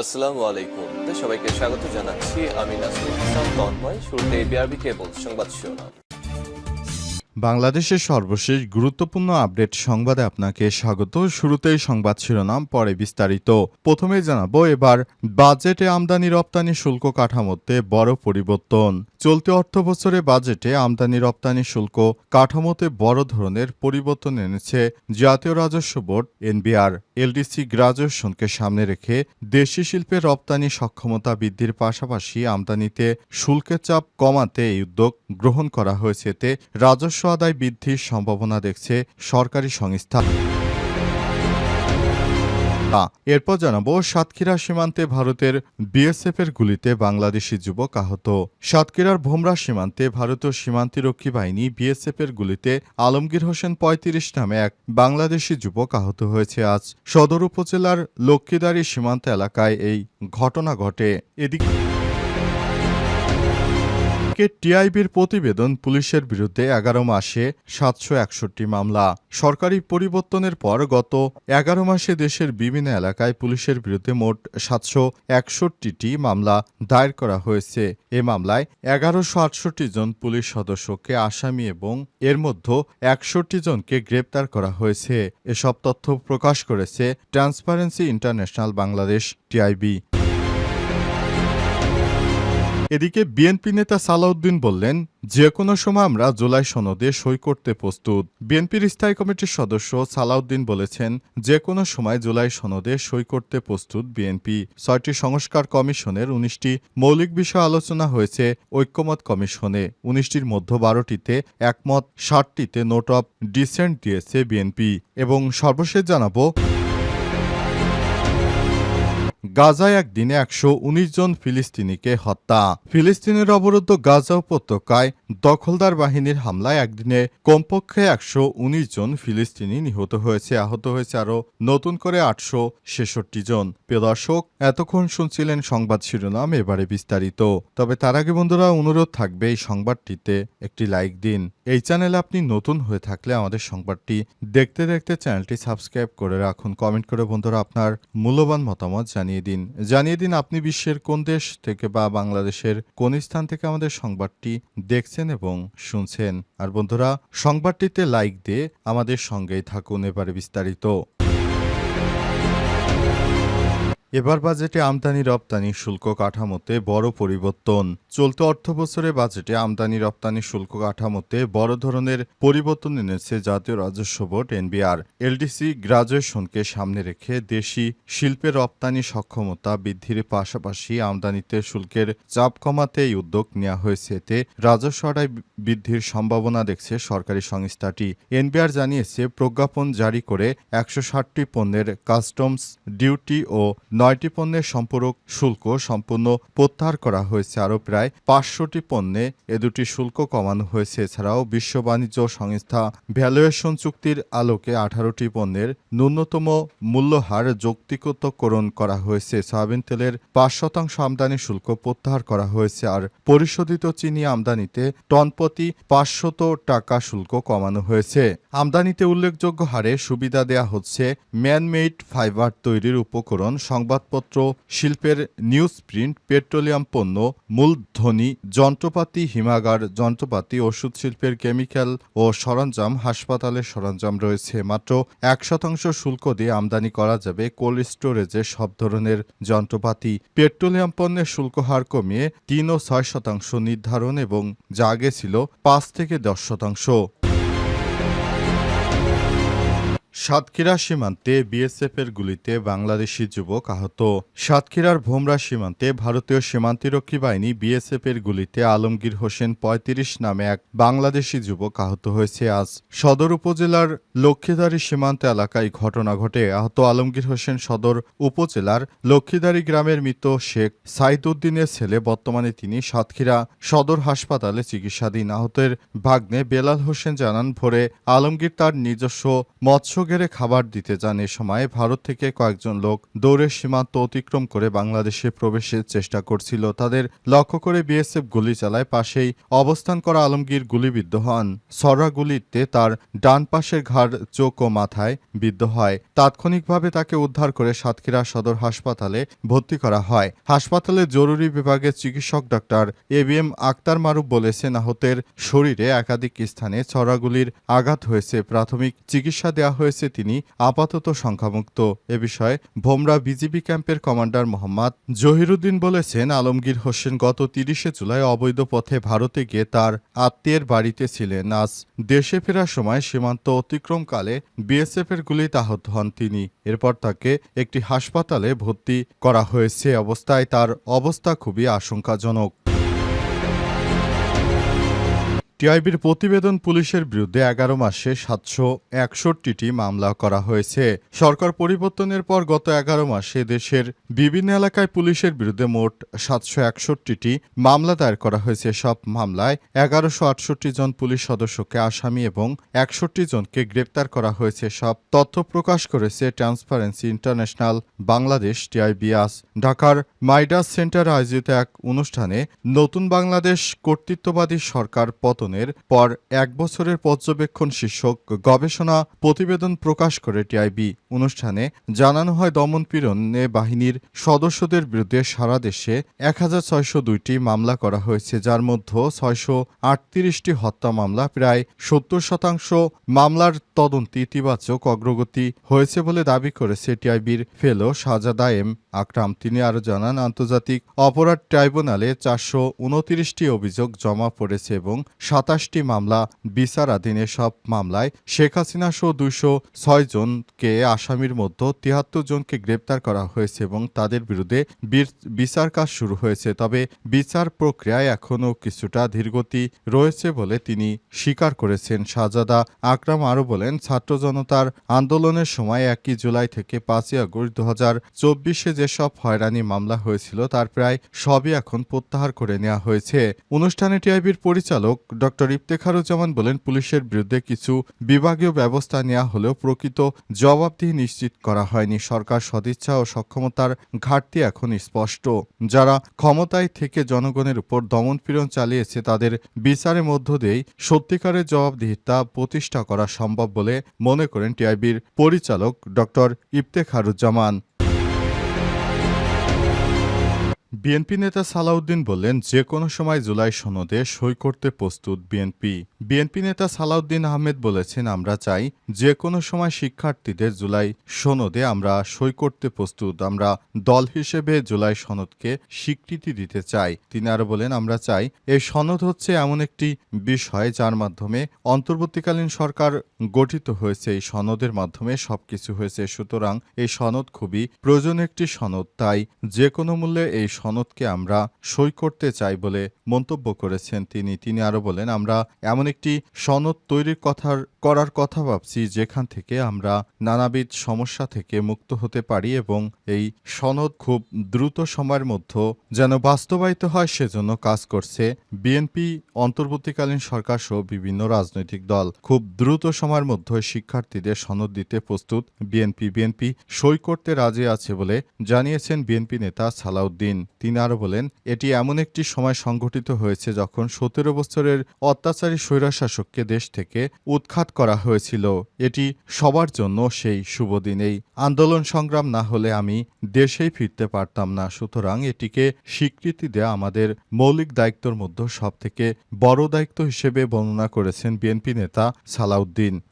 আসসালামু আলাইকুম। সবাইকে স্বাগত জানাচ্ছি। আমি তন্ময়। শুরুতে বিআরবি কেবল সংবাদ শিরোনাম। বাংলাদেশের সর্বশেষ গুরুত্বপূর্ণ আপডেট সংবাদে আপনাকে স্বাগত। শুরুতেই সংবাদ শিরোনাম, পরে বিস্তারিত। প্রথমে জানাব এবার, বাজেটে আমদানি রপ্তানি শুল্ক কাঠামোতে বড় পরিবর্তন। চলতি অর্থ বছরে বাজেটে আমদানি, রপ্তানি শুল্ক, কাঠামোতে বড় ধরনের পরিবর্তন এনেছে জাতীয় রাজস্ব বোর্ড, এনবিআর। এলডিসি গ্রাজুয়েশনকে সামনে রেখে দেশি শিল্পে রপ্তানি সক্ষমতা বৃদ্ধির পাশাপাশি আমদানিতে শুল্কের চাপ কমাতে এই উদ্যোগ গ্রহণ করা হয়েছে। এতে রাজস্ব আদায় বৃদ্ধির সম্ভাবনা দেখছে সরকারি সংস্থা। আ, এরপর জানাব সাতক্ষীরা সীমান্তে ভারতের বিএসএফ এর গুলিতে বাংলাদেশি যুবক আহত। সাতক্ষীরার ভোমরা সীমান্তে ভারতীয় সীমান্তিরক্ষী বাহিনী বিএসএফ এর গুলিতে আলমগীর হোসেন পঁয়ত্রিশ নামে এক বাংলাদেশি যুবক আহত হয়েছে আজ। সদর উপজেলার লক্ষ্মীদারি সীমান্ত এলাকায় এই ঘটনা ঘটে। এদিকে কে টিআইবির প্রতিবেদন পুলিশের বিরুদ্ধে এগারো মাসে সাতশো একষট্টি মামলা। সরকারি পরিবর্তনের পর গত এগারো মাসে দেশের বিভিন্ন এলাকায় পুলিশের বিরুদ্ধে মোট সাতশো একষট্টিটি মামলা দায়ের করা হয়েছে। এ মামলায় এগারোশো আটষট্টি জন পুলিশ সদস্যকে আসামি এবং এর মধ্যে একষট্টি জনকে গ্রেপ্তার করা হয়েছে। এসব তথ্য প্রকাশ করেছে ট্রান্সপারেন্সি ইন্টারন্যাশনাল বাংলাদেশ টিআইবি। এদিকে বিএনপি নেতা সালাউদ্দিন বললেন যে কোনো সময় আমরা জুলাই সনদে সই করতে প্রস্তুত। বিএনপির স্থায়ী কমিটির সদস্য সালাউদ্দিন বলেছেন যে কোনো সময় জুলাই সনদে সই করতে প্রস্তুত বিএনপি। ছয়টি সংস্কার কমিশনের উনিশটি মৌলিক বিষয় আলোচনা হয়েছে ঐক্যমত কমিশনে। উনিশটির মধ্যে বারোটিতে একমত, ষাটটিতে নোট অফ ডিসেন্ট দিয়েছে বিএনপি। এবং সর্বশেষ জানাব গাজায় একদিনে একশো উনিশ জন ফিলিস্তিনিকে হত্যা। ফিলিস্তিনের অবরুদ্ধ গাজা উপত্যকায় দখলদার বাহিনীর হামলায় একদিনে কমপক্ষে একশো উনিশ জন ফিলিস্তিনি নিহত হয়েছে, আহত হয়েছে আরও নতুন করে আটশো ছেষট্টি জন। দর্শক, এতক্ষণ শুনছিলেন সংবাদ শিরোনাম, এবারে বিস্তারিত। তবে তার আগে বন্ধুরা, অনুরোধ থাকবে এই সংবাদটিতে একটি লাইক দিন। এই চ্যানেলে আপনি নতুন হয়ে থাকলে আমাদের সংবাদটি দেখতে দেখতে চ্যানেলটি সাবস্ক্রাইব করে রাখুন। কমেন্ট করে বন্ধুরা আপনার মূল্যবান মতামত জানিয়ে দিন। জানিয়ে দিন আপনি বিশ্বের কোন দেশ থেকে বা বাংলাদেশের কোন স্থান থেকে আমাদের সংবাদটি দেখছেন এবং শুনছেন। আর বন্ধুরা, সংবাদটিতে লাইক দিয়ে আমাদের সঙ্গেই থাকুন এবারে বিস্তারিত। এবার বাজেটে আমদানি, রপ্তানি, শুল্ক কাঠামোতে বড় পরিবর্তন। চলতি অর্থ বছরে বাজেটে আমদানি, রপ্তানি, শুল্ক কাঠামোতে বড় ধরনের পরিবর্তন এনেছে জাতীয় রাজস্ব বোর্ড, এনবিআর। এলডিসি গ্রাজুয়েশনকে সামনে রেখে দেশি শিল্পের রপ্তানি সক্ষমতা বৃদ্ধির পাশাপাশি আমদানিতে শুল্কের চাপ কমাতে এই উদ্যোগ নেওয়া হয়েছে। এতে রাজস্ব আদায় বৃদ্ধির সম্ভাবনা দেখছে সরকারি সংস্থাটি। এনবিআর জানিয়েছে, প্রজ্ঞাপন জারি করে একশো ষাটটি পণ্যের কাস্টমস ডিউটি ও নয়টি পণ্যের সম্পূরক শুল্ক সম্পূর্ণ প্রত্যাহার করা হয়েছে। আরও প্রায় পাঁচশোটি পণ্যে এ দুটি শুল্ক কমানো হয়েছে। এছাড়াও বিশ্ব বাণিজ্য সংস্থা ভ্যালুয়েশন চুক্তির আলোকে আঠারোটি পণ্যের ন্যূনতম মূল্যহার যৌক্তিকতকরণ করা হয়েছে। সয়াবিন তেলের পাঁচ শতাংশ আমদানি শুল্ক প্রত্যাহার করা হয়েছে আর পরিশোধিত চিনি আমদানিতে টনপ্রতি পাঁচশত টাকা শুল্ক কমানো হয়েছে। আমদানিতে উল্লেখযোগ্য হারে সুবিধা দেয়া হচ্ছে ম্যানমেড ফাইবার তৈরির উপকরণ সংবাদপত্র, শিল্পের নিউজ প্রিন্ট পেট্রোলিয়াম পণ্য মূলধ্বনি যন্ত্রপাতি, হিমাগার, যন্ত্রপাতি, ওষুধ শিল্পের কেমিক্যাল ও সরঞ্জাম হাসপাতালের সরঞ্জাম রয়েছে। মাত্র এক শতাংশ শুল্ক দিয়ে আমদানি করা যাবে কোল্ড স্টোরেজে সব ধরনের যন্ত্রপাতি। পেট্রোলিয়াম পণ্যের শুল্ক হার কমিয়ে তিন ও ছয় শতাংশ নির্ধারণ এবং যা আগে ছিল পাঁচ থেকে দশ শতাংশ। সাতক্ষীরা সীমান্তে বিএসএফ এর গুলিতে বাংলাদেশি যুবক আহত। সাতক্ষীরার ভোমরা সীমান্তে ভারতীয় সীমান্তিরক্ষী বাহিনী বিএসএফ এর গুলিতে আলমগীর হোসেন পঁয়ত্রিশ নামে এক বাংলাদেশি যুবক আহত হয়েছে। আজ সদর উপজেলার লক্ষ্মীদারি সীমান্ত এলাকায় ঘটনা ঘটে। আহত আলমগীর হোসেন সদর উপজেলার লক্ষ্মীদারি গ্রামের মৃত শেখ সাইদুদ্দিনের ছেলে। বর্তমানে তিনি সাতক্ষীরা সদর হাসপাতালে চিকিৎসাধীন। আহতের ভাগ্নে বেলাল হোসেন জানান, ভোরে আলমগীর তার নিজস্ব মৎস্য ঘেরে খাবার দিতে যান এ সময় ভারত থেকে কয়েকজন লোক দৌড়ে সীমান্ত অতিক্রম করে বাংলাদেশে প্রবেশের চেষ্টা করছিল। তাদের লক্ষ্য করে বিএসএফ গুলি চালায়, পাশেই অবস্থান করা আলমগীর গুলিবিদ্ধ হন। সরা গুলিতে তার ডান পাশের ঘাড়, চোখ ও মাথায় বিদ্ধ হয়। তাৎক্ষণিকভাবে তাকে উদ্ধার করে সাতক্ষীরা সদর হাসপাতালে ভর্তি করা হয়। হাসপাতালের জরুরি বিভাগের চিকিৎসক doctor A B M Aktar Maruf বলেছেন, আহতের শরীরে একাধিক স্থানে ছড়াগুলির আঘাত হয়েছে। প্রাথমিক চিকিৎসা দেওয়া হয়েছে তিনি আপাতত সংখ্যামুক্ত এ বিষয়ে ভোমরা বিজিবি ক্যাম্পের কমান্ডার মোহাম্মদ জহিরুদ্দিন বলেছেন, আলমগীর হোসেন গত তিরিশে জুলাই অবৈধ পথে ভারতে গিয়ে তার আত্মীয়ের বাড়িতে ছিলেন। আজ দেশে ফেরার সময় সীমান্ত অতিক্রমকালে বিএসএফের গুলিতে আহত হন তিনি। এরপর তাকে একটি হাসপাতালে ভর্তি করা হয়েছে। অবস্থায় তার অবস্থা খুবই আশঙ্কাজনক। টিআইবির প্রতিবেদন পুলিশের বিরুদ্ধে এগারো মাসে সাতশো একষট্টিটি মামলা করা হয়েছে। সরকার পরিবর্তনের পর গত এগারো মাসে দেশের বিভিন্ন এলাকায় পুলিশের বিরুদ্ধে মোট সাতশো একষট্টিটি মামলা দায়ের করা হয়েছে। সব মামলায় এগারোশো আটষট্টি জন পুলিশ সদস্যকে আসামি এবং একষট্টি জনকে গ্রেপ্তার করা হয়েছে। সব তথ্য প্রকাশ করেছে ট্রান্সপারেন্সি ইন্টারন্যাশনাল বাংলাদেশ টিআইবিআস ঢাকার মাইডাস সেন্টার আয়োজিত এক অনুষ্ঠানে নতুন বাংলাদেশ কর্তৃত্ববাদী সরকার পতনের পর এক বছরের পর্যবেক্ষণ শীর্ষক গবেষণা প্রতিবেদন প্রকাশ করে টিআইবি অনুষ্ঠানে জানানো হয় দমনপীড়নে বাহিনীর সদস্যদের বিরুদ্ধে সারা দেশে এক হাজার ছয়শো দুইটি মামলা করা হয়েছে, যার মধ্যে ছয়শো আটত্রিশটি হত্যা মামলা, প্রায় সত্তর শতাংশ মামলার তদন্ত ইতিবাচক অগ্রগতি হয়েছে বলে দাবি করেছে টিআইবির ফেলো শাহজাদা এম আকরাম। তিনি আরও জানান, আন্তর্জাতিক অপরাধ ট্রাইব্যুনালে চারশো উনতিরিশটি অভিযোগ জমা পড়েছে এবং সাতাশটি মামলা বিচারাধীন সব মামলায় শেখ হাসিনা সহ দুইশো ছয় জনকে আসামির মধ্যে তিয়াত্তর জনকে গ্রেপ্তার করা হয়েছে এবং তাদের বিরুদ্ধে বীর- বিচার কাজ শুরু হয়েছে। তবে বিচার প্রক্রিয়ায় এখনও কিছুটা ধীরগতি রয়েছে বলে তিনি স্বীকার করেছেন। শাহজাদা আকরাম আরও বলেন, ছাত্র জনতার আন্দোলনের সময় একই জুলাই থেকে পাঁচই আগস্ট দু হাজার চব্বিশে যেসব হয়রানি মামলা হয়েছিল, তার প্রায় সবই এখন প্রত্যাহার করে নেওয়া হয়েছে। অনুষ্ঠানে টিআইবির পরিচালক ডক্টর ইফতেখারুজ্জামান বলেন, পুলিশের বিরুদ্ধে কিছু বিভাগীয় ব্যবস্থা নেওয়া হলেও প্রকৃত জবাবদিহি নিশ্চিত করা হয়নি। সরকার সদিচ্ছা ও সক্ষমতার ঘাটতি এখন স্পষ্ট। যারা ক্ষমতায় থেকে জনগণের উপর দমনপীড়ন চালিয়েছে, তাদের বিচারের মধ্য দিয়েই সত্যিকারের জবাবদিহিতা প্রতিষ্ঠা করা সম্ভব বলে মনে করেন টিআইবির পরিচালক ডক্টর ইফতেখারুজ্জামান। বিএনপি নেতা সালাউদ্দিন বললেন যে কোনো সময় জুলাই সনদে সই করতে প্রস্তুত বিএনপি। বিএনপি নেতা সালাউদ্দিন আহমেদ বলেছেন, আমরা চাই যে কোনো সময় শিক্ষার্থীদের জুলাই সনদে আমরা সই করতে প্রস্তুত। আমরা দল হিসেবে জুলাই সনদকে স্বীকৃতি দিতে চাই। তিনি আরও বলেন, আমরা চাই এই সনদ হচ্ছে এমন একটি বিষয় যার মাধ্যমে অন্তর্বর্তীকালীন সরকার গঠিত হয়েছে। এই সনদের মাধ্যমে সবকিছু হয়েছে। সুতরাং এই সনদ খুবই প্রয়োজন একটি সনদ। তাই যে কোনো মূল্যে এই সনদকে আমরা সই করতে চাই বলে মন্তব্য করেছেন তিনি। তিনি আরও বলেন, আমরা এমন একটি সনদ তৈরির কথার করার কথা ভাবছি যেখান থেকে আমরা নানাবিধ সমস্যা থেকে মুক্ত হতে পারি এবং এই সনদ খুব দ্রুত সময়ের মধ্যে যেন বাস্তবায়িত হয় সেজন্য কাজ করছে বিএনপি অন্তর্বর্তীকালীন সরকার সহ বিভিন্ন রাজনৈতিক দল। খুব দ্রুত সময়ের মধ্যে শিক্ষার্থীদের সনদ দিতে প্রস্তুত বিএনপি বিএনপি সই করতে রাজি আছে বলে জানিয়েছেন বিএনপি নেতা সালাউদ্দিন। তিনি আরও বলেন, এটি এমন একটি সময় সংঘটিত হয়েছে যখন সতেরো বছরের অত্যাচারী স্বৈরশাসককে দেশ থেকে উৎখাত করা হয়েছিল। এটি সবার জন্য সেই শুভ দিনেই আন্দোলন সংগ্রাম না হলে আমি দেশেই ফিরতে পারতাম না। সুতরাং এটিকে স্বীকৃতি দেয়া আমাদের মৌলিক দায়িত্বর মধ্যে সবথেকে বড় দায়িত্ব হিসেবে বর্ণনা করেছেন বিএনপি নেতা সালাউদ্দিন।